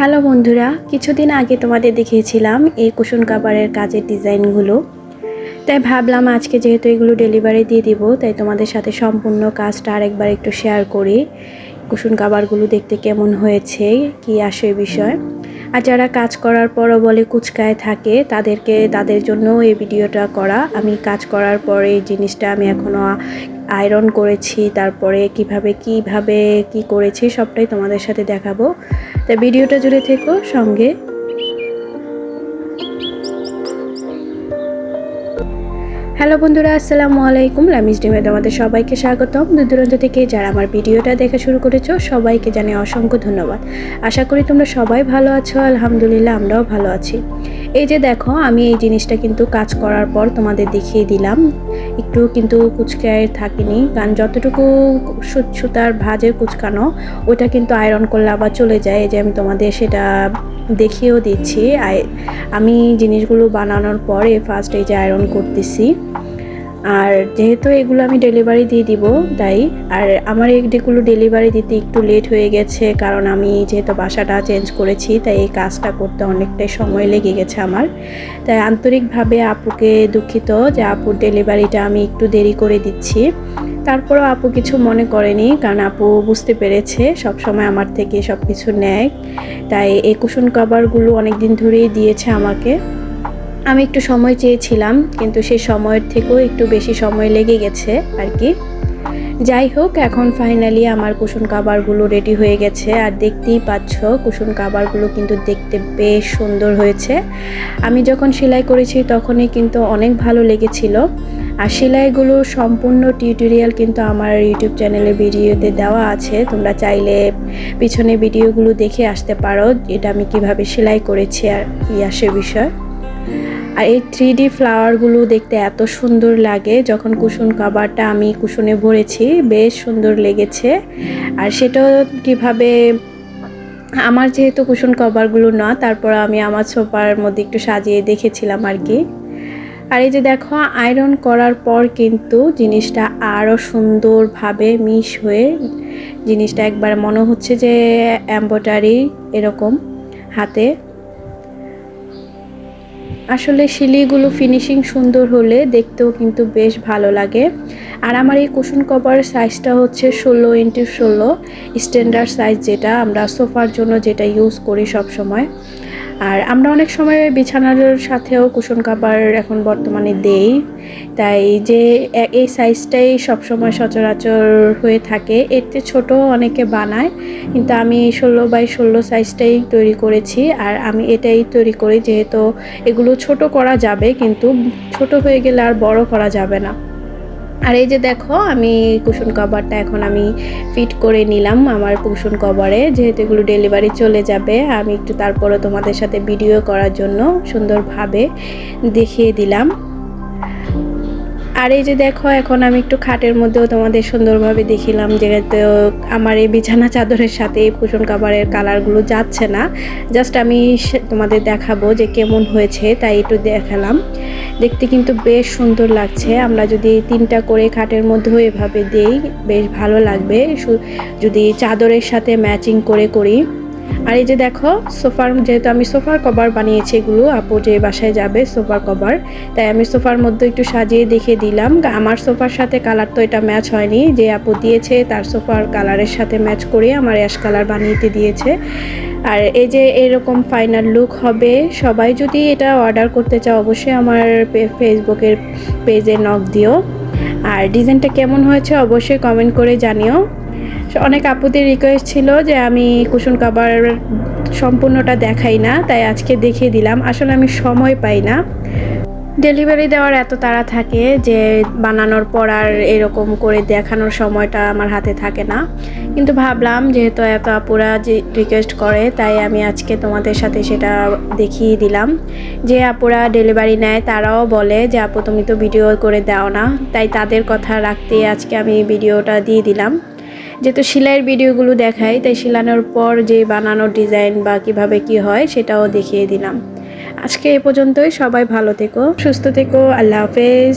Hello বন্ধুরা, কিছুদিন আগে তোমাদের দেখিয়েছিলাম এই কুশন কাভারের কাজের ডিজাইনগুলো। তাই ভাবলাম আজকে যেহেতু এগুলো ডেলিভারি দিয়ে দিব, তাই তোমাদের সাথে সম্পূর্ণ কাজটা আরেকবার একটু শেয়ার করি। কুশন কাবারগুলো দেখতে কেমন হয়েছে, কি আসে বিষয়? আর যারা কাজ করার পরও বলে কুচকায় থাকে, তাদেরকে, তাদের জন্য এই ভিডিওটা করা। আমি কাজ করার পরে এই জিনিসটা আমি এখনও আয়রন করেছি, তারপরে কীভাবে কীভাবে, কি করেছি, সবটাই তোমাদের সাথে দেখাবো। তা ভিডিওটা জুড়ে থেকো, সঙ্গে হ্যালো বন্ধুরা, আসসালামু আলাইকুম। লামিজ ডিমে তোমাদের সবাইকে স্বাগতম। দূর দূরান্ত থেকে যারা আমার ভিডিওটা দেখা শুরু করেছ, সবাইকে জানিয়ে অসংখ্য ধন্যবাদ। আশা করি তোমরা সবাই ভালো আছো, আলহামদুলিল্লাহ আমরাও ভালো আছি। এই যে দেখো, আমি এই জিনিসটা কিন্তু কাজ করার পর তোমাদের দেখিয়ে দিলাম। একটু কিন্তু কুচকায় থাকিনি, কারণ যতটুকু সুতার ভাজের কুচকানো, ওটা কিন্তু আয়রন করলে আবার চলে যায়। এই যে আমি তোমাদের সেটা দেখিয়েও দিচ্ছি। আমি জিনিসগুলো বানানোর পরে ফার্স্ট এই যে আয়রন করতেছি। আর যেহেতু এগুলো আমি ডেলিভারি দিয়ে দিব, তাই, আর আমার এগুলো ডেলিভারি দিতে একটু লেট হয়ে গেছে, কারণ আমি যেহেতু বাসাটা চেঞ্জ করেছি, তাই এই কাজটা করতে অনেকটাই সময় লেগে গেছে আমার। তাই আন্তরিকভাবে আপুকে দুঃখিত যে আপুর ডেলিভারিটা আমি একটু দেরি করে দিচ্ছি। তারপরও আপু কিছু মনে করেনি, কারণ আপু বুঝতে পেরেছে সব সময় আমার থেকে সব কিছু নেয়। তাই এই কুশন কভারগুলো অনেক দিন ধরেই দিয়েছে আমাকে। আমি একটু সময় চেয়েছিলাম, কিন্তু সেই সময়ের থেকেও একটু বেশি সময় লেগে গেছে আর কি। যাই হোক, এখন ফাইনালি আমার কুশন কাবারগুলো রেডি হয়ে গেছে। আর দেখতেই পাচ্ছ কুশন কাবারগুলো কিন্তু দেখতে বেশ সুন্দর হয়েছে। আমি যখন সেলাই করেছি তখনই কিন্তু অনেক ভালো লেগেছিল। আর সেলাইগুলো সম্পূর্ণ টিউটোরিয়াল কিন্তু আমার ইউটিউব চ্যানেলে ভিডিওতে দেওয়া আছে। তোমরা চাইলে পিছনে ভিডিওগুলো দেখে আসতে পারো, এটা আমি কীভাবে সেলাই করেছি আর কি, আসে বিষয়। আর এই থ্রি ডি ফ্লাওয়ারগুলো দেখতে এত সুন্দর লাগে। যখন কুসুন কাবারটা আমি কুসুনে ভরেছি, বেশ সুন্দর লেগেছে। আর সেটাও কীভাবে, আমার যেহেতু কুসুন কভারগুলো না, তারপর আমি আমার সোফার মধ্যে একটু সাজিয়ে দেখেছিলাম আর কি। আর এই যে দেখো আয়রন করার পর কিন্তু জিনিসটা আরও সুন্দরভাবে মিশ হয়ে, জিনিসটা একবার মনে হচ্ছে যে এম্ব্রয়ডারি এরকম হাতে। আসলে শিলিগুলো ফিনিশিং সুন্দর হলে দেখতেও কিন্তু বেশ ভালো লাগে। আর আমার এই কুশন কভার সাইজটা হচ্ছে ষোলো ইন্টু ষোলো স্ট্যান্ডার্ড সাইজ যেটা আমরা সোফার জন্য যেটা ইউজ করি সব সময় আর আমরা অনেক সময় বিছানার সাথেও কুশন কাভার এখন বর্তমানে দেই। তাই যে এই সাইজটাই সবসময় সচরাচর হয়ে থাকে। এর চেয়ে ছোটো অনেকে বানায়, কিন্তু আমি ষোলো বাই ষোলো সাইজটাই তৈরি করেছি। আর আমি এটাই তৈরি করি যেহেতু এগুলো ছোট করা যাবে, কিন্তু ছোট হয়ে গেলে আর বড় করা যাবে না। আর এই যে দেখো, আমি কুশন কভারটা এখন আমি ফিট করে নিলাম আমার কুশন কভারে, যেহেতু এগুলো ডেলিভারি চলে যাবে, আমি একটু তারপরে তোমাদের সাথে ভিডিও করার জন্য সুন্দরভাবে দেখিয়ে দিলাম। আর এই যে দেখো, এখন আমি একটু খাটের মধ্যেও তোমাদের সুন্দরভাবে দেখিলাম যেহেতু আমার এই বিছানা চাদরের সাথে এই কুশন কাভারের কালারগুলো যাচ্ছে না। জাস্ট আমি তোমাদের দেখাবো যে কেমন হয়েছে, তাই একটু দেখালাম। দেখতে কিন্তু বেশ সুন্দর লাগছে। আমরা যদি তিনটা করে খাটের মধ্যেও এভাবে দেই, বেশ ভালো লাগবে। যদি চাদরের সাথে ম্যাচিং করে করি। আর এই যে দেখো, সোফার যেহেতু আমি সোফার কভার বানিয়েছি এগুলো, আপু যে বাসায় যাবে সোফার কভার, তাই আমি সোফার মধ্যে একটু সাজিয়ে দেখে দিলাম। আমার সোফার সাথে কালার তো এটা ম্যাচ হয়নি, যে আপু দিয়েছে তার সোফার কালারের সাথে ম্যাচ করে আমার অ্যাশ কালার বানিয়ে দিয়েছে। আর এই যে এরকম ফাইনাল লুক হবে, সবাই যদি এটা অর্ডার করতে চাও অবশ্যই আমার ফেসবুকের পেজে নক দিও। আর ডিজাইনটা কেমন হয়েছে অবশ্যই কমেন্ট করে জানিও। অনেক আপুদের রিকোয়েস্ট ছিল যে আমি কুশন কাবার সম্পূর্ণটা দেখাই না, তাই আজকে দেখিয়ে দিলাম। আসলে আমি সময় পাই না। ডেলিভারি দেওয়ার এত তাড়া থাকে যে বানানোর পর আর এরকম করে দেখানোর সময়টা আমার হাতে থাকে না। কিন্তু ভাবলাম, যেহেতু এত আপুরা যে রিকোয়েস্ট করে, তাই আমি আজকে তোমাদের সাথে সেটা দেখিয়ে দিলাম। যে আপুরা ডেলিভারি নেয়, তারাও বলে যে, আপু, তুমি তো ভিডিও করে দাও না। তাই তাদের কথা রাখতে আজকে আমি ভিডিওটা দিয়ে দিলাম। যেহেতু সেলাইয়ের ভিডিওগুলো দেখাই, তাই সেলানোর পর যে বানানোর ডিজাইন বা কীভাবে কি হয় সেটাও দেখিয়ে দিলাম। আজকে এ পর্যন্তই, সবাই ভালো থেকো, সুস্থ থেকো, আল্লাহ হাফেজ।